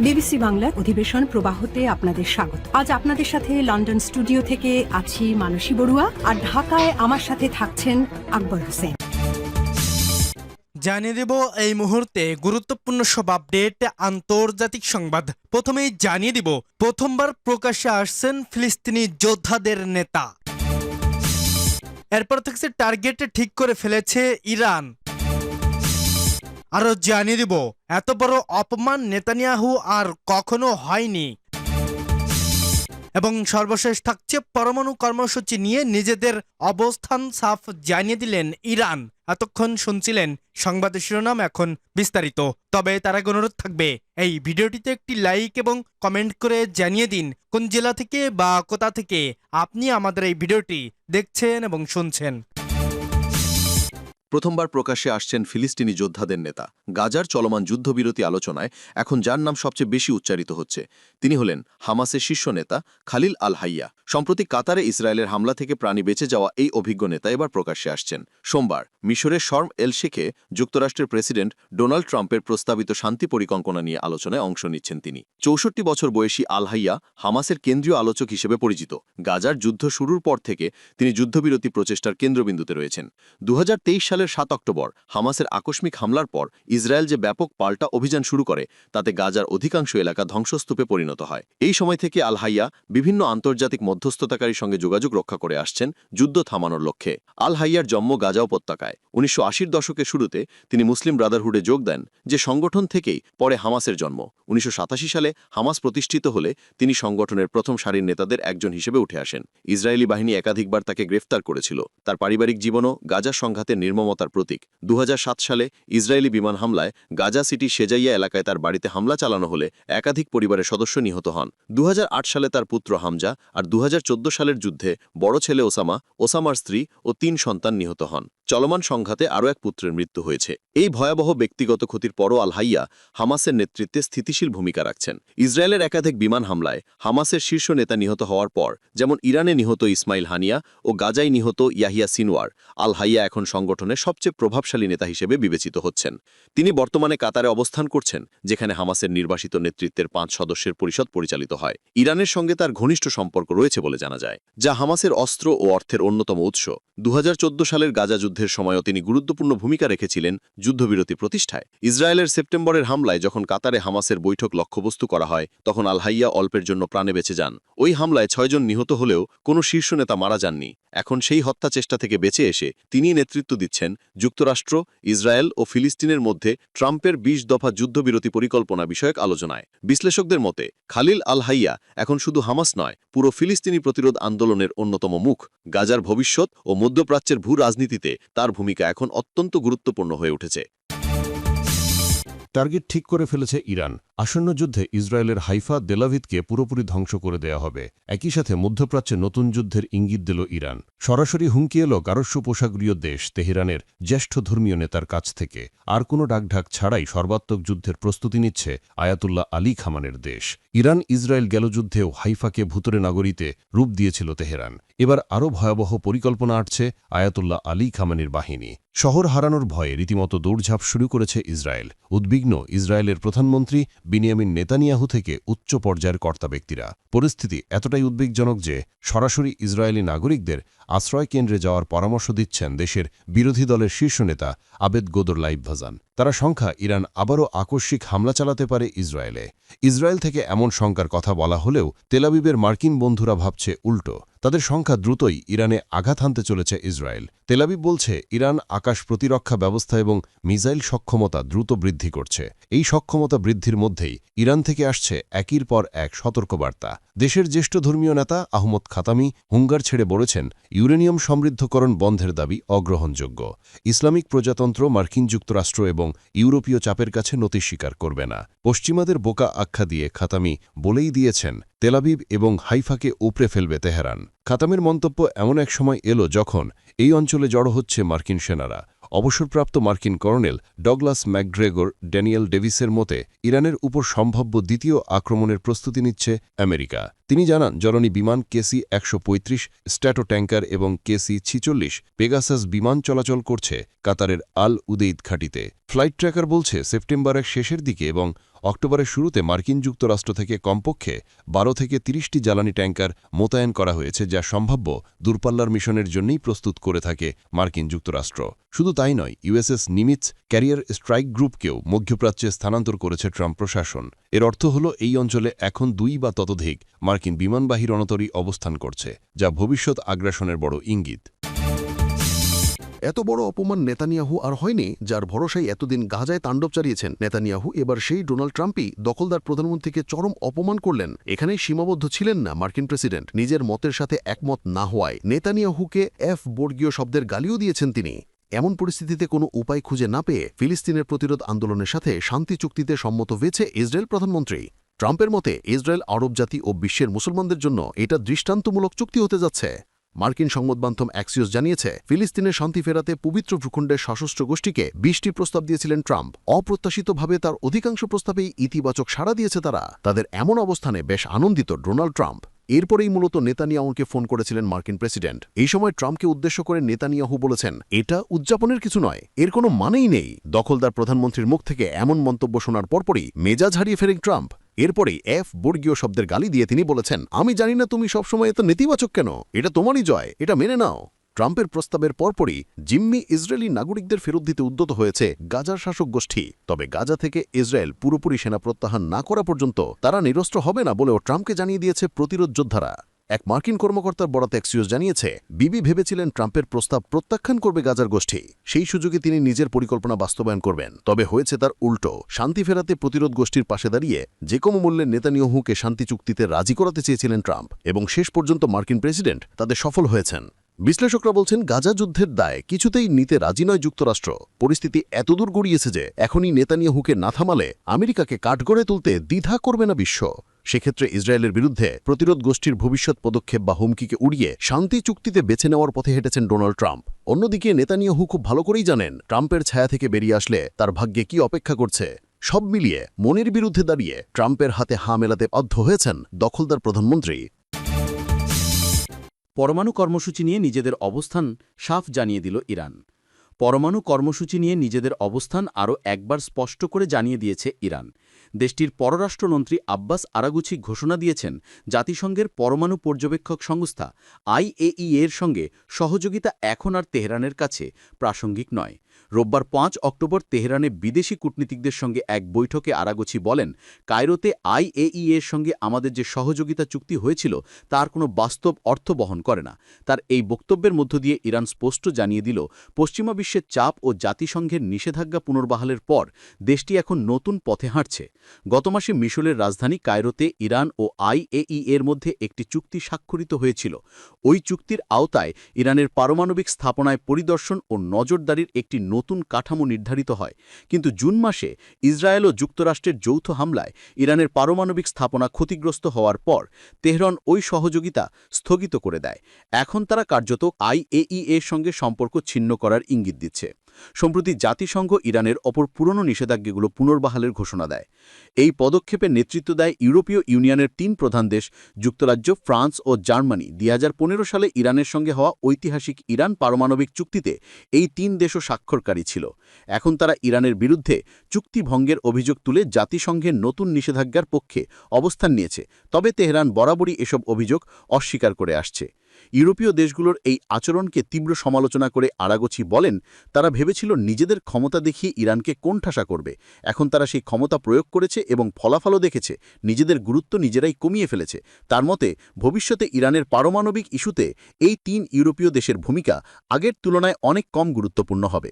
BBC বাংলার অধিবেশন প্রবাহতে আপনাদের স্বাগত। আজ আপনাদের সাথে লন্ডন স্টুডিও থেকে আছি মানসী বড়ুয়া আর ঢাকায় আমার সাথে থাকছেন আকবর হোসেন। জানিয়ে দেব এই মুহূর্তে গুরুত্বপূর্ণ সব আপডেট, আন্তর্জাতিক সংবাদ। প্রথমেই জানিয়ে দিব, প্রথমবার প্রকাশ্যে আসছেন ফিলিস্তিনি যোদ্ধাদের নেতা। এরপর থেকে টার্গেট ঠিক করে ফেলেছে ইরান। আরও জানিয়ে দিব, এত বড় অপমান নেতানিয়াহু আর কখনো হয়নি। এবং সর্বশেষ থাকছে পরমাণু কর্মসূচি নিয়ে নিজেদের অবস্থান সাফ জানিয়ে দিলেন ইরান। এতক্ষণ শুনছিলেন সংবাদের শিরোনাম এখন বিস্তারিত। তবে তার আগে অনুরোধ থাকবে, এই ভিডিওটিতে একটি লাইক এবং কমেন্ট করে জানিয়ে দিন, কোন জেলা থেকে বা কোথা থেকে আপনি আমাদের এই ভিডিওটি দেখছেন এবং শুনছেন। প্রথমবার প্রকাশ্যে আসছেন ফিলিস্তিনি যোদ্ধাদের নেতা। গাজার চলমান যুদ্ধবিরতি আলোচনায় এখন যার নাম সবচেয়ে বেশি উচ্চারিত হচ্ছে। তিনি হলেন হামাসের শীর্ষ নেতা খালিল আল হাইয়া। সম্প্রতি কাতারে ইসরায়েলের হামলা থেকে প্রাণী বেঁচে যাওয়া এই অভিজ্ঞ নেতা এবার প্রকাশ্যে আসছেন। সোমবার মিশরের শর্ম এল শেখে যুক্তরাষ্ট্রের প্রেসিডেন্ট ডোনাল্ড ট্রাম্পের প্রস্তাবিত শান্তি পরিকল্পনা নিয়ে আলোচনায় অংশ নিচ্ছেন তিনি। চৌষট্টি বছর বয়সী আল হাইয়া হামাসের কেন্দ্রীয় আলোচক হিসেবে পরিচিত। গাজার যুদ্ধ শুরুর পর থেকে তিনি যুদ্ধবিরতি প্রচেষ্টার কেন্দ্রবিন্দুতে রয়েছেন। দু তেইশ সালের সাত অক্টোবর, হামাসের আকস্মিক হামলার পর ইসরায়েল যে ব্যাপক পাল্টা অভিযান শুরু করে, তাতে গাজার অধিকাংশ এলাকা ধ্বংসস্তূপে পরিণত হয়। এই সময় থেকে আল হাইয়া বিভিন্ন আন্তর্জাতিক মধ্যস্থতাকারীর সঙ্গে যোগাযোগ রক্ষা করে আসছেন যুদ্ধ থামানোর লক্ষ্যে। আল হাইয়ার জন্ম গাজা উপত্যকায়। উনিশশো আশির দশকের শুরুতে তিনি মুসলিম ব্রাদারহুডে যোগ দেন, যে সংগঠন থেকেই পরে হামাসের জন্ম। উনিশশো সাতাশি সালে হামাস প্রতিষ্ঠিত হলে তিনি সংগঠনের প্রথম সারির নেতাদের একজন হিসেবে উঠে আসেন। ইসরায়েলি বাহিনী একাধিকবার তাকে গ্রেফতার করেছিল। তার পারিবারিক জীবনও গাজা সংঘাতের নির্মমতার প্রতীক। দু হাজার সাত সালে ইসরায়েলি বিমান হামলায় গাজা সিটি সেজাইয়া এলাকায় তার বাড়িতে হামলা চালানো হলে একাধিক পরিবারের সদস্য নিহত হন। দু হাজার আট সালে তার পুত্র হামজা আর দু হাজার চোদ্দ সালের যুদ্ধে বড় ছেলে ওসামা, ওসামার স্ত্রী ও তিন সন্তান নিহত হন। চলমান সংঘাতে আরও এক পুত্রের মৃত্যু হয়েছে। এই ভয়াবহ ব্যক্তিগত ক্ষতির পরও আলহাইয়া হামাসের নেতৃত্বে স্থিতিশীল ভূমিকা রাখছেন। ইসরায়েলের একাধিক বিমান হামলায় হামাসের শীর্ষ নেতা নিহত হওয়ার পর, যেমন ইরানে নিহত ইসমাইল হানিয়া ও গাজায় নিহত ইয়াহিয়া সিনওয়ার, আলহাইয়া এখন সংগঠনের সবচেয়ে প্রভাবশালী নেতা হিসেবে বিবেচিত হচ্ছেন। তিনি বর্তমানে কাতারে অবস্থান করছেন, যেখানে হামাসের নির্বাসিত নেতৃত্বের পাঁচ সদস্যের পরিষদ পরিচালিত হয়। ইরানের সঙ্গে তার ঘনিষ্ঠ সম্পর্ক রয়েছে বলে জানা যায়, যা হামাসের অস্ত্র ও অর্থের অন্যতম উৎস। দু হাজার চোদ্দ সালের গাজা যুদ্ধের সময়ও তিনি গুরুত্বপূর্ণ ভূমিকা রেখেছিলেন যুদ্ধবিরতি প্রতিষ্ঠায়। ইসরায়েলের সেপ্টেম্বরের হামলায় যখন কাতারে হামাসের বৈঠক লক্ষ্যবস্তু করা হয়, তখন আলহাইয়া অল্পের জন্য প্রাণে বেঁচে যান। ওই হামলায় ছয়জন নিহত হলেও কোনো শীর্ষ নেতা মারা যাননি। এখন সেই হত্যা চেষ্টা থেকে বেঁচে এসে তিনি নেতৃত্ব দিচ্ছেন যুক্তরাষ্ট্র, ইসরায়েল ও ফিলিস্তিনের মধ্যে ট্রাম্পের বিশ দফা যুদ্ধবিরতি পরিকল্পনা বিষয়ক আলোচনায়। বিশ্লেষকদের মতে, খালিল আল হাইয়া এখন শুধু হামাস নয়, পুরো ফিলিস্তিনি প্রতিরোধ আন্দোলনের অন্যতম মুখ। গাজার ভবিষ্যৎ ও মধ্যপ্রাচ্যের ভূ রাজনীতিতে তার ভূমিকা এখন অত্যন্ত গুরুত্বপূর্ণ হয়ে উঠেছে। টার্গেট ঠিক করে ফেলেছে ইরান। আসন্ন যুদ্ধে ইসরায়েলের হাইফা দেলাভিদকে পুরোপুরি ধ্বংস করে দেয়া হবে। একই সাথে মধ্যপ্রাচ্যে নতুন যুদ্ধের ইঙ্গিত দিল ইরান। সরাসরি হুমকি এল গারস্য পোশাকীয় দেশ তেহরানের জ্যেষ্ঠ ধর্মীয় নেতার কাছ থেকে। আর কোনো ডাকঢাক ছাড়াই সর্বাত্মক যুদ্ধের প্রস্তুতি নিচ্ছে আয়াতুল্লাহ আলী খামানের দেশ। ইরান ইসরায়েল গেল যুদ্ধেও হাইফাকে ভুতরে নাগরীতে রূপ দিয়েছিল তেহরান। এবার আরও ভয়াবহ পরিকল্পনা আটছে আয়াতুল্লাহ আলী খামানির বাহিনী। শহর হারানোর ভয়ে রীতিমতো দৌড়ঝাঁপ শুরু করেছে ইসরায়েল। উদ্বিগ্ন ইসরায়েলের প্রধানমন্ত্রী বিনিয়ামিন নেতানিয়াহু থেকে উচ্চ পর্যায়ের কর্তা ব্যক্তিরা। পরিস্থিতি এতটাই উদ্বেগজনক যে সরাসরি ইসরায়েলি নাগরিকদের আশ্রয় কেন্দ্রে যাওয়ার পরামর্শ দিচ্ছেন দেশের বিরোধী দলের শীর্ষ নেতা আবেদ গোদর লাইভভাজান। তারা সংখ্যা ইরান আবারও আকস্মিক হামলা চালাতে পারে ইসরায়েলে। ইসরায়েল থেকে এমন শঙ্কার কথা বলা হলেও তেলাবিবের মার্কিন বন্ধুরা ভাবছে উল্টো। তাদের সংখ্যা দ্রুতই ইরানে আঘাত হানতে চলেছে ইসরায়েল। তেলাবিব বলছে, ইরান আকাশ প্রতিরক্ষা ব্যবস্থা এবং মিসাইল সক্ষমতা দ্রুত বৃদ্ধি করছে। এই সক্ষমতা বৃদ্ধির মধ্যেই ইরান থেকে আসছে একের পর এক সতর্কবার্তা। দেশের জ্যেষ্ঠ ধর্মীয় নেতা আহমদ খাতামি হুঙ্গার ছেড়ে বলেছেন, ইউরেনিয়াম সমৃদ্ধকরণ বন্ধের দাবি অগ্রহণযোগ্য। ইসলামিক প্রজাতন্ত্র, মার্কিন যুক্তরাষ্ট্র এবং ইউরোপীয় চাপের কাছে নতি স্বীকার করবে না। পশ্চিমাদের বোকা আখ্যা দিয়ে খাতামি বলেই দিয়েছেন তেলাবিব এবং হাইফাকে উপড়ে ফেলবে তেহরান। খাতামের মন্তব্য এমন এক সময় এলো যখন এই অঞ্চলে জড়ো হচ্ছে মার্কিন সেনারা। অবসরপ্রাপ্ত মার্কিন কর্নেল ডগলাস ম্যাকগ্রেগর ড্যানিয়েল ডেভিসের মতে, ইরানের উপর সম্ভাব্য দ্বিতীয় আক্রমণের প্রস্তুতি নিচ্ছে আমেরিকা। তিনি জানান জ্বলনী বিমান কেসি একশো পঁয়ত্রিশ, স্ট্যাটো ট্যাঙ্কার এবং কেসি ছিচল্লিশ, পেগাসাস বিমান চলাচল করছে কাতারের আল উদেইদ ঘাটিতে। ফ্লাইট ট্র্যাকার বলছে সেপ্টেম্বরের শেষের দিকে এবং অক্টোবরের শুরুতে মার্কিন যুক্তরাষ্ট্র থেকে কমপক্ষে বারো থেকে তিরিশটি জ্বালানি ট্যাঙ্কার মোতায়েন করা হয়েছে যা সম্ভাব্য দূরপাল্লার মিশনের জন্যই প্রস্তুত করে থাকে মার্কিন যুক্তরাষ্ট্র। শুধু তাই নয়, ইউএসএস নিমিটস ক্যারিয়ার স্ট্রাইক গ্রুপকেও মধ্যপ্রাচ্যে স্থানান্তর করেছে ট্রাম্প প্রশাসন। এর অর্থ হল, এই অঞ্চলে এখন দুই বা ততোধিক মার্কিন বিমানবাহী রণতরী অবস্থান করছে, যা ভবিষ্যৎ আগ্রাসনের বড় ইঙ্গিত। এত বড় অপমান নেতানিয়াহু আর হয়নি, যার ভরসায় এতদিন গাজায় তাণ্ডব চালিয়েছেন। নেতানিয়াহু এবার সেই ডোনাল্ড ট্রাম্পই দখলদার প্রধানমন্ত্রীকে চরম অপমান করলেন। এখানেই সীমাবদ্ধ ছিলেন না মার্কিন প্রেসিডেন্ট। নিজের মতের সাথে একমত না হওয়ায় নেতানিয়াহুকে এফ বর্গীয় শব্দের গালিও দিয়েছেন তিনি। এমন পরিস্থিতিতে কোনো উপায় খুঁজে না পেয়ে ফিলিস্তিনের প্রতিরোধ আন্দোলনের সাথে শান্তি চুক্তিতে সম্মত হয়েছে ইসরায়েল প্রধানমন্ত্রী। ট্রাম্পের মতে, ইসরায়েল আরব জাতি ও বিশ্বের মুসলমানদের জন্য এটা দৃষ্টান্তমূলক চুক্তি হতে যাচ্ছে। মার্কিন সংবাদমাধ্যম অ্যাক্সিওস জানিয়েছে ফিলিস্তিনের শান্তি ফেরাতে পবিত্র ভূখণ্ডের সশস্ত্র গোষ্ঠীকে বিশটি প্রস্তাব দিয়েছিলেন ট্রাম্প। অপ্রত্যাশিতভাবে তার অধিকাংশ প্রস্তাবেই ইতিবাচক সাড়া দিয়েছে তারা। তাদের এমন অবস্থানে বেশ আনন্দিত ডোনাল্ড ট্রাম্প। এরপরেই মূলত নেতানিয়াহুকে ফোন করেছিলেন মার্কিন প্রেসিডেন্ট। এই সময় ট্রাম্পকে উদ্দেশ্য করে নেতানিয়াহু বলেছেন, এটা উদযাপনের কিছু নয়, এর কোনো মানেই নেই। দখলদার প্রধানমন্ত্রীর মুখ থেকে এমন মন্তব্য শোনার পরপরই মেজাজ হারিয়ে ফেরেন ট্রাম্প। এরপরেই এফ বর্গীয় শব্দের গালি দিয়ে তিনি বলেছেন, আমি জানি না তুমি সবসময় এত নেতিবাচক কেন। এটা তোমারই জয়। এটা মেনে নাও। ট্রাম্পের প্রস্তাবের পরপরই জিম্মি ইসরায়েলি নাগরিকদের ফেরত দিতে উদ্যত হয়েছে গাজার শাসক গোষ্ঠী। তবে গাজা থেকে ইসরায়েল পুরোপুরি সেনা প্রত্যাহার না করা পর্যন্ত তারা নিরস্ত্র হবে না বলেও ট্রাম্পকে জানিয়ে দিয়েছে প্রতিরোধ যোদ্ধারা। এক মার্কিন কর্মকর্তার বরাত এক্সিওস জানিয়েছে, বিবি ভেবেছিলেন ট্রাম্পের প্রস্তাব প্রত্যাখ্যান করবে গাজার গোষ্ঠী। সেই সুযোগে তিনি নিজের পরিকল্পনা বাস্তবায়ন করবেন। তবে হয়েছে তার উল্টো। শান্তি ফেরাতে প্রতিরোধ গোষ্ঠীর পাশে দাঁড়িয়ে যে কোনো মূল্যে নেতানিয়াহুকে শান্তি চুক্তিতে রাজি করাতে চেয়েছিলেন ট্রাম্প এবং শেষ পর্যন্ত মার্কিন প্রেসিডেন্ট তাদের সফল হয়েছেন। বিশ্লেষকরা বলছেন, গাজা যুদ্ধের দায় কিছুতেই নিতে রাজি নয় যুক্তরাষ্ট্র। পরিস্থিতি এতদূর গড়িয়েছে যে এখনই নেতানিয়াহুকে না থামালে আমেরিকাকে কাঠগড়ে তুলতে দ্বিধা করবে না বিশ্ব। সেক্ষেত্রে ইসরায়েলের বিরুদ্ধে প্রতিরোধ গোষ্ঠীর ভবিষ্যৎ পদক্ষেপ বা হুমকিকে উড়িয়ে শান্তি চুক্তিতে বেছে নেওয়ার পথে হেঁটেছেন ডোনাল্ড ট্রাম্প। অন্যদিকে নেতানিয়াহু খুব ভালো করেই জানেন, ট্রাম্পের ছায়া থেকে বেরিয়ে আসলে তার ভাগ্যে কি অপেক্ষা করছে। সব মিলিয়ে মনের বিরুদ্ধে দাঁড়িয়ে ট্রাম্পের হাতে হা মেলাতে বাধ্য হয়েছেন দখলদার প্রধানমন্ত্রী। পরমাণু কর্মসূচি নিয়ে নিজেদের অবস্থান সাফ জানিয়ে দিল ইরান। পরমাণু কর্মসূচি নিয়ে নিজেদের অবস্থান আরও একবার স্পষ্ট করে জানিয়ে দিয়েছে ইরান। দেশটির পররাষ্ট্রমন্ত্রী আব্বাস আরাগুচি ঘোষণা দিয়েছেন, জাতিসংঘের পরমাণু পর্যবেক্ষক সংস্থা আইএই এর সঙ্গে সহযোগিতা এখন আর তেহরানের কাছে প্রাসঙ্গিক নয়। রোববার পাঁচ অক্টোবর তেহরানে বিদেশি কূটনীতিকদের সঙ্গে এক বৈঠকে আরাগোছি বলেন, কায়রোতে আইএই এর সঙ্গে আমাদের যে সহযোগিতা চুক্তি হয়েছিল, তার কোনো বাস্তব অর্থ বহন করে না। তার এই বক্তব্যের মধ্য দিয়ে ইরান স্পষ্ট জানিয়ে দিল, পশ্চিমা বিশ্বের চাপ ও জাতিসংঘের নিষেধাজ্ঞা পুনর্বহালের পর দেশটি এখন নতুন পথে হাঁটছে। গত মাসে মিশরের রাজধানী কায়রোতে ইরান ও আইএই এর মধ্যে একটি চুক্তি স্বাক্ষরিত হয়েছিল। ওই চুক্তির আওতায় ইরানের পারমাণবিক স্থাপনায় পরিদর্শন ও নজরদারির একটি নতুন কাঠামো নির্ধারিত হয়। কিন্তু জুন মাসে ইসরায়েল ও যুক্তরাষ্ট্রের যৌথ হামলায় ইরানের পারমাণবিক স্থাপনা ক্ষতিগ্রস্ত হওয়ার পর তেহরন ওই সহযোগিতা স্থগিত করে দেয়। এখন তারা কার্যত আইএইএর সঙ্গে সম্পর্ক ছিন্ন করার ইঙ্গিত দিচ্ছে। সম্প্রতি জাতিসংঘ ইরানের অপর পুরনো নিষেধাজ্ঞাগুলো পুনর্বহালের ঘোষণা দেয়। এই পদক্ষেপে নেতৃত্ব দেয় ইউরোপীয় ইউনিয়নের তিন প্রধান দেশ, যুক্তরাজ্য, ফ্রান্স ও জার্মানি। দুই সালে ইরানের সঙ্গে হওয়া ঐতিহাসিক ইরান পারমাণবিক চুক্তিতে এই তিন দেশও স্বাক্ষরকারী ছিল। এখন তারা ইরানের বিরুদ্ধে চুক্তি ভঙ্গের অভিযোগ তুলে জাতিসংঘের নতুন নিষেধাজ্ঞার পক্ষে অবস্থান নিয়েছে। তবে তেহরান বরাবরই এসব অভিযোগ অস্বীকার করে আসছে। ইউরোপীয় দেশগুলোর এই আচরণকে তীব্র সমালোচনা করে আরাগোছি বলেন, তারা ভেবেছিল নিজেদের ক্ষমতা দেখিয়ে ইরানকে কোণঠাসা করবে। এখন তারা সেই ক্ষমতা প্রয়োগ করেছে এবং ফলাফলও দেখেছে। নিজেদের গুরুত্ব নিজেরাই কমিয়ে ফেলেছে। তার মতে, ভবিষ্যতে ইরানের পারমাণবিক ইস্যুতে এই তিন ইউরোপীয় দেশের ভূমিকা আগের তুলনায় অনেক কম গুরুত্বপূর্ণ হবে।